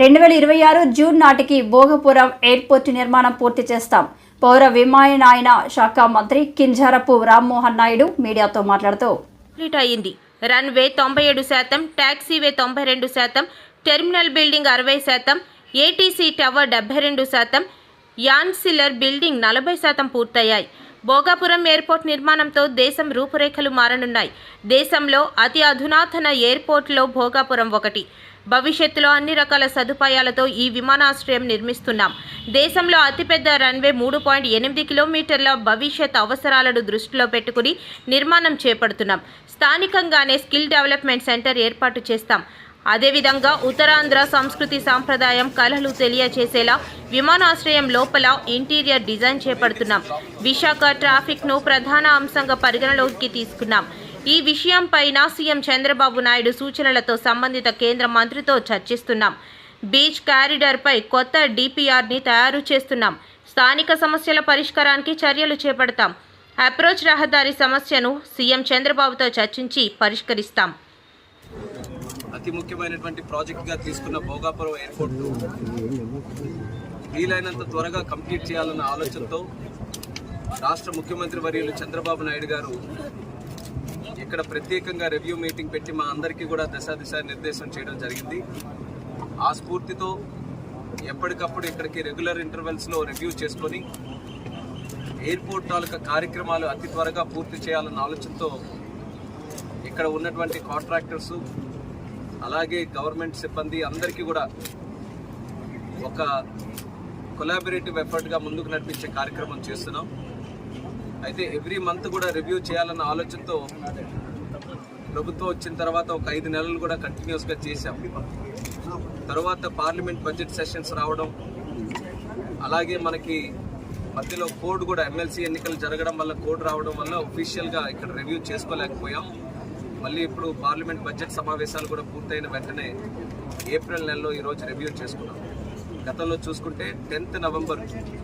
రెండు వేల ఇరవై ఆరు జూన్ నాటికి భోగపురం ఎయిర్పోర్ట్ నిర్మాణం పూర్తి చేస్తాం. పౌర విమానయాన శాఖ మంత్రి కింజారపు రామ్మోహన్ నాయుడు మీడియాతో మాట్లాడుతూ కంప్లీట్ అయింది రన్వే తొంభై ఏడు శాతం ట్యాక్సీవే తొంభై రెండు శాతం టెర్మినల్ బిల్డింగ్ అరవై శాతం ఏటీసీ టవర్ డెబ్బై రెండు శాతం యాన్సిలర్ బిల్డింగ్ నలభై శాతం పూర్తయ్యాయి. భోగాపురం ఎయిర్పోర్ట్ నిర్మాణంతో దేశం రూపురేఖలు మారనున్నాయి. దేశంలో అతి అధునాతన ఎయిర్పోర్ట్లో భోగాపురం ఒకటి. భవిష్యత్తులో అన్ని రకాల సదుపాయాలతో ఈ విమానాశ్రయం నిర్మిస్తున్నాం. దేశంలో అతిపెద్ద రన్వే మూడు పాయింట్ ఎనిమిది కిలోమీటర్ల భవిష్యత్ అవసరాలను దృష్టిలో పెట్టుకుని నిర్మాణం చేపడుతున్నాం. స్థానికంగానే స్కిల్ డెవలప్మెంట్ సెంటర్ ఏర్పాటు చేస్తాం. అదేవిధంగా ఉత్తరాంధ్ర సంస్కృతి సాంప్రదాయం కళలు తెలియచేసేలా విమానాశ్రయం లోపల ఇంటీరియర్ డిజైన్ చేపడుతున్నాం. విశాఖ ట్రాఫిక్ను ప్రధాన అంశంగా పరిగణలోకి తీసుకున్నాం. ఈ విషయంపైన సీఎం చంద్రబాబు నాయుడు సూచనలతో సంబంధిత కేంద్ర మంత్రితో చర్చిస్తున్నాం. బీచ్ క్యారిడర్పై కొత్త డిపిఆర్ని తయారు చేస్తున్నాం. స్థానిక సమస్యల పరిష్కారానికి చర్యలు చేపడతాం. అప్రోచ్ రహదారి సమస్యను సీఎం చంద్రబాబుతో చర్చించి పరిష్కరిస్తాం. అతి ముఖ్యమైనటువంటి ప్రాజెక్ట్గా తీసుకున్న భోగాపురం ఎయిర్పోర్ట్ వీలైనంత త్వరగా కంప్లీట్ చేయాలన్న ఆలోచనతో రాష్ట్ర ముఖ్యమంత్రి వర్యులు చంద్రబాబు నాయుడు గారు ఇక్కడ ప్రత్యేకంగా రివ్యూ మీటింగ్ పెట్టి మా అందరికీ కూడా దశ దిశ నిర్దేశం చేయడం జరిగింది. ఆ స్ఫూర్తితో ఎప్పటికప్పుడు ఇక్కడికి రెగ్యులర్ ఇంటర్వెల్స్లో రివ్యూ చేసుకొని ఎయిర్పోర్ట్ తాలూకా కార్యక్రమాలు అతి త్వరగా పూర్తి చేయాలన్న ఆలోచనతో ఇక్కడ ఉన్నటువంటి కాంట్రాక్టర్స్ అలాగే గవర్నమెంట్ సిబ్బంది అందరికీ కూడా ఒక కొలాబరేటివ్ ఎఫర్ట్గా ముందుకు నడిపించే కార్యక్రమం చేస్తున్నాం. అయితే ఎవ్రీ మంత్ కూడా రివ్యూ చేయాలన్న ఆలోచనతో ప్రభుత్వం వచ్చిన తర్వాత ఒక ఐదు నెలలు కూడా కంటిన్యూస్గా చేశాం. తర్వాత పార్లమెంట్ బడ్జెట్ సెషన్స్ రావడం అలాగే మనకి మధ్యలో కోడ్ కూడా ఎమ్మెల్సీ ఎన్నికలు జరగడం వల్ల కోడ్ రావడం వల్ల ఒఫీషియల్గా ఇక్కడ రివ్యూ చేసుకోలేకపోయాం. మళ్ళీ ఇప్పుడు పార్లమెంట్ బడ్జెట్ సమావేశాలు కూడా పూర్తయిన వెంటనే ఏప్రిల్ నెలలో ఈరోజు రివ్యూ చేసుకున్నాం. గతంలో చూసుకుంటే టెన్త్ నవంబర్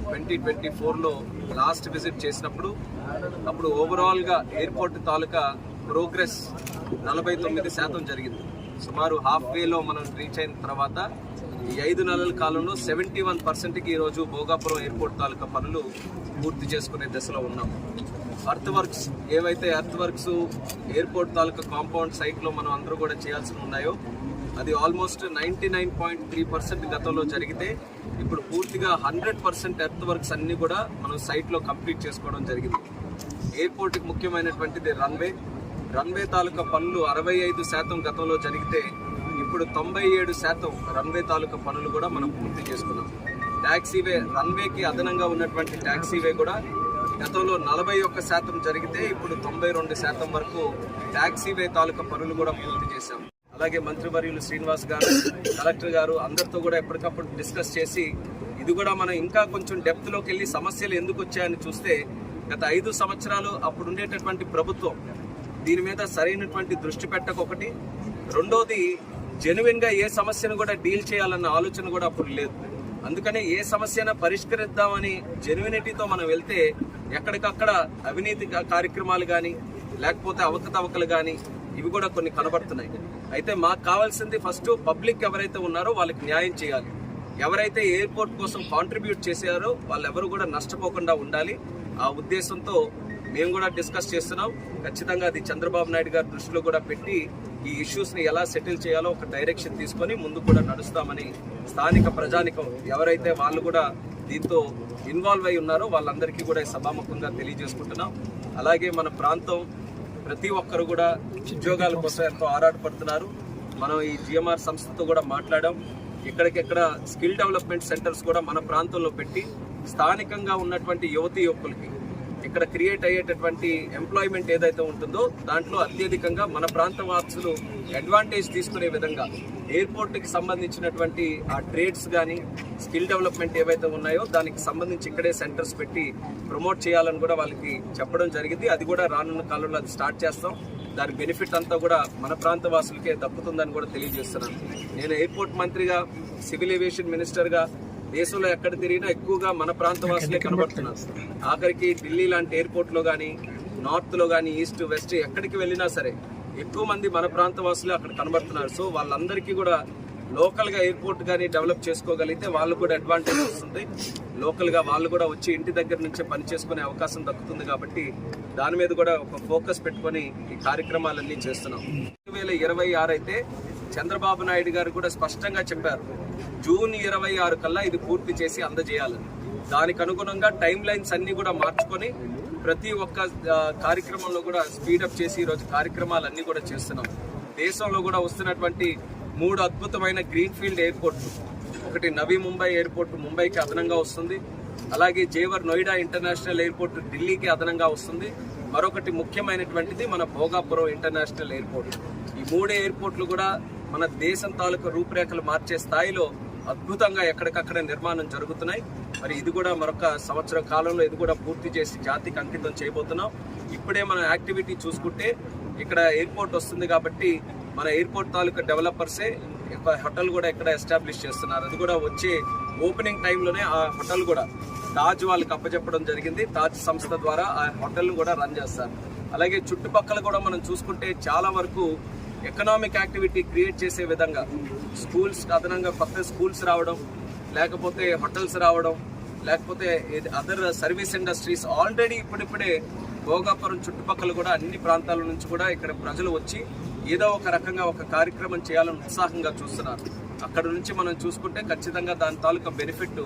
ట్వంటీ ట్వంటీ ఫోర్లో లాస్ట్ విజిట్ చేసినప్పుడు అప్పుడు ఓవరాల్గా ఎయిర్పోర్ట్ తాలూకా ప్రోగ్రెస్ నలభై తొమ్మిది శాతం జరిగింది. సుమారు హాఫ్ వేలో మనం రీచ్ అయిన తర్వాత ఈ ఐదు నెలల కాలంలో సెవెంటీ వన్ పర్సెంట్కి ఈరోజు భోగాపురం ఎయిర్పోర్ట్ తాలూకా పనులు పూర్తి చేసుకునే దశలో ఉన్నాం. అర్త్ వర్క్స్ ఏవైతే అర్త్ వర్క్స్ ఎయిర్పోర్ట్ తాలూకా కాంపౌండ్ సైట్లో మనం అందరూ కూడా చేయాల్సి ఉన్నాయో అది almost ninety nine point three percent గతంలో జరిగితే ఇప్పుడు పూర్తిగా హండ్రెడ్ పర్సెంట్ ఎర్త్ వర్క్స్ అన్ని కూడా మనం సైట్లో కంప్లీట్ చేసుకోవడం జరిగింది. ఎయిర్పోర్ట్కి ముఖ్యమైనటువంటిది రన్వే రన్వే తాలూకా పనులు అరవై ఐదు శాతం గతంలో జరిగితే ఇప్పుడు తొంభై ఏడు శాతం రన్వే తాలూకా పనులు కూడా మనం పూర్తి చేసుకున్నాం. ట్యాక్సీవే రన్వేకి అదనంగా ఉన్నటువంటి ట్యాక్సీవే కూడా గతంలో నలభై ఒక్క శాతం జరిగితే ఇప్పుడు తొంభై రెండు శాతం వరకు ట్యాక్సీవే తాలూకా పనులు కూడా పూర్తి చేశాం. అలాగే మంత్రివర్యులు శ్రీనివాస్ గారు కలెక్టర్ గారు అందరితో కూడా ఎప్పటికప్పుడు డిస్కస్ చేసి ఇది కూడా మనం ఇంకా కొంచెం డెప్త్లోకి వెళ్ళి సమస్యలు ఎందుకు వచ్చాయని చూస్తే గత ఐదు సంవత్సరాలు అప్పుడు ఉండేటటువంటి ప్రభుత్వం దీని మీద సరైనటువంటి దృష్టి పెట్టకొకటి రెండోది జెన్యున్గా ఏ సమస్యను కూడా డీల్ చేయాలన్న ఆలోచన కూడా అప్పుడు లేదు. అందుకనే ఏ సమస్యను పరిష్కరిద్దామని జెన్యునిటీతో మనం వెళ్తే ఎక్కడికక్కడ అవినీతి కార్యక్రమాలు కానీ లేకపోతే అవకతవకలు కానీ ఇవి కూడా కొన్ని కనబడుతున్నాయి. అయితే మాకు కావాల్సింది ఫస్ట్ పబ్లిక్ ఎవరైతే ఉన్నారో వాళ్ళకి న్యాయం చేయాలి. ఎవరైతే ఎయిర్పోర్ట్ కోసం కాంట్రిబ్యూట్ చేశారో వాళ్ళు ఎవరు కూడా నష్టపోకుండా ఉండాలి. ఆ ఉద్దేశంతో మేము కూడా డిస్కస్ చేస్తున్నాం. ఖచ్చితంగా అది చంద్రబాబు నాయుడు గారి దృష్టిలో కూడా పెట్టి ఈ ఇష్యూస్ని ఎలా సెటిల్ చేయాలో ఒక డైరెక్షన్ తీసుకొని ముందు కూడా నడుస్తామని స్థానిక ప్రజానికం ఎవరైతే వాళ్ళు కూడా దీంతో ఇన్వాల్వ్ అయి ఉన్నారో వాళ్ళందరికీ కూడా సభాముఖంగా తెలియజేసుకుంటున్నాం. అలాగే మన ప్రాంతం ప్రతి ఒక్కరు కూడా ఉద్యోగాల కోసం ఎంతో ఆరాటపడుతున్నారు. మనం ఈ జిఎంఆర్ సంస్థతో కూడా మాట్లాడాం. ఎక్కడికెక్కడ స్కిల్ డెవలప్మెంట్ సెంటర్స్ కూడా మన ప్రాంతంలో పెట్టి స్థానికంగా ఉన్నటువంటి యువతి యువకులకి ఇక్కడ క్రియేట్ అయ్యేటటువంటి ఎంప్లాయ్మెంట్ ఏదైతే ఉంటుందో దాంట్లో అత్యధికంగా మన ప్రాంత వాసులు అడ్వాంటేజ్ తీసుకునే విధంగా ఎయిర్పోర్ట్కి సంబంధించినటువంటి ఆ ట్రేడ్స్ కానీ స్కిల్ డెవలప్మెంట్ ఏవైతే ఉన్నాయో దానికి సంబంధించి ఇక్కడే సెంటర్స్ పెట్టి ప్రమోట్ చేయాలని కూడా వాళ్ళకి చెప్పడం జరిగింది. అది కూడా రానున్న కాలంలో అది స్టార్ట్ చేస్తాం. దాని బెనిఫిట్ అంతా కూడా మన ప్రాంత వాసులకే దక్కుతుందని కూడా తెలియజేస్తున్నాను. నేను ఎయిర్పోర్ట్ మంత్రిగా సివిల్ ఏవియేషన్ మినిస్టర్గా దేశంలో ఎక్కడ తిరిగినా ఎక్కువగా మన ప్రాంత వాసులే కనబడుతున్నారు. ఆఖరికి ఢిల్లీ లాంటి ఎయిర్పోర్ట్లో కానీ నార్త్లో కానీ ఈస్ట్ వెస్ట్ ఎక్కడికి వెళ్ళినా సరే ఎక్కువ మంది మన ప్రాంత వాసులే అక్కడ కనబడుతున్నారు. సో వాళ్ళందరికీ కూడా లోకల్గా ఎయిర్పోర్ట్ కానీ డెవలప్ చేసుకోగలిగితే వాళ్ళు కూడా అడ్వాంటేజ్ వస్తుంది లోకల్గా వాళ్ళు కూడా వచ్చి ఇంటి దగ్గర నుంచే పని చేసుకునే అవకాశం దక్కుతుంది కాబట్టి దాని మీద కూడా ఒక ఫోకస్ పెట్టుకొని ఈ కార్యక్రమాలన్నీ చేస్తున్నాం. రెండు వేల ఇరవై ఆరు అయితే చంద్రబాబు నాయుడు గారు కూడా స్పష్టంగా చెప్పారు. జూన్ ఇరవై ఆరు కల్లా ఇది పూర్తి చేసి అందజేయాలని. దానికి అనుగుణంగా టైం లైన్స్ అన్ని కూడా మార్చుకొని ప్రతి ఒక్క కార్యక్రమంలో కూడా స్పీడప్ చేసి ఈరోజు కార్యక్రమాలన్నీ కూడా చేస్తున్నాం. దేశంలో కూడా వస్తున్నటువంటి మూడు అద్భుతమైన గ్రీన్ ఫీల్డ్ ఎయిర్పోర్ట్లు. ఒకటి నవీ ముంబై ఎయిర్పోర్ట్ ముంబైకి అదనంగా వస్తుంది. అలాగే జేవర్ నోయిడా ఇంటర్నేషనల్ ఎయిర్పోర్ట్ ఢిల్లీకి అదనంగా వస్తుంది. మరొకటి ముఖ్యమైనటువంటిది మన భోగాపురం ఇంటర్నేషనల్ ఎయిర్పోర్ట్. ఈ మూడు ఎయిర్పోర్ట్లు కూడా మన దేశం తాలూకు రూపురేఖలు మార్చే స్థాయిలో అద్భుతంగా ఎక్కడికక్కడ నిర్మాణం జరుగుతున్నాయి. మరి ఇది కూడా మరొక సంవత్సరం కాలంలో ఇది కూడా పూర్తి చేసి జాతికి అంకితం చేయబోతున్నాం. ఇప్పుడే మన యాక్టివిటీ చూసుకుంటే ఇక్కడ ఎయిర్పోర్ట్ వస్తుంది కాబట్టి మన ఎయిర్పోర్ట్ తాలూకా డెవలపర్సే హోటల్ కూడా ఇక్కడ ఎస్టాబ్లిష్ చేస్తున్నారు. అది కూడా వచ్చే ఓపెనింగ్ టైంలోనే ఆ హోటల్ కూడా తాజ్ వాళ్ళకి అప్పచెప్పడం జరిగింది. తాజ్ సంస్థ ద్వారా ఆ హోటల్ను కూడా రన్ చేస్తారు. అలాగే చుట్టుపక్కల కూడా మనం చూసుకుంటే చాలా వరకు ఎకనామిక్ యాక్టివిటీ క్రియేట్ చేసే విధంగా స్కూల్స్ అదనంగా కొత్త స్కూల్స్ రావడం లేకపోతే హోటల్స్ రావడం లేకపోతే అదర్ సర్వీస్ ఇండస్ట్రీస్ ఆల్రెడీ ఇప్పుడిప్పుడే భోగాపురం చుట్టుపక్కల కూడా అన్ని ప్రాంతాల నుంచి కూడా ఇక్కడ ప్రజలు వచ్చి ఏదో ఒక రకంగా ఒక కార్యక్రమం చేయాలని ఉత్సాహంగా చూస్తున్నారు. అక్కడ నుంచి మనం చూసుకుంటే ఖచ్చితంగా దాని తాలూకా బెనిఫిట్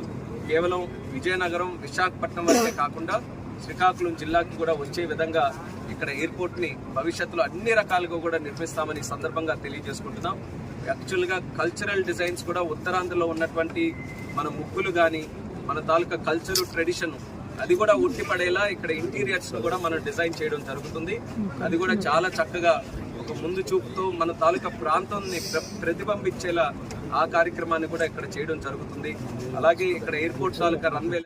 కేవలం విజయనగరం విశాఖపట్నం వరకే కాకుండా శ్రీకాకుళం జిల్లాకి కూడా వచ్చే విధంగా ఇక్కడ ఎయిర్పోర్ట్ని భవిష్యత్తులో అన్ని రకాలుగా కూడా నిర్మిస్తామని సందర్భంగా తెలియజేసుకుంటున్నాం. యాక్చువల్గా కల్చరల్ డిజైన్స్ కూడా ఉత్తరాంధ్రలో ఉన్నటువంటి మన ముగ్గులు కానీ మన తాలూకా కల్చర్ ట్రెడిషన్ అది కూడా ఉట్టిపడేలా ఇక్కడ ఇంటీరియర్స్ను కూడా మనం డిజైన్ చేయడం జరుగుతుంది. అది కూడా చాలా చక్కగా ఒక ముందు చూపుతో మన తాలూకా ప్రాంతాన్ని ప్ర- ప్రతిబింబించేలా ఆ కార్యక్రమాన్ని కూడా ఇక్కడ చేయడం జరుగుతుంది. అలాగే ఇక్కడ ఎయిర్పోర్ట్ తాలూకా రన్వే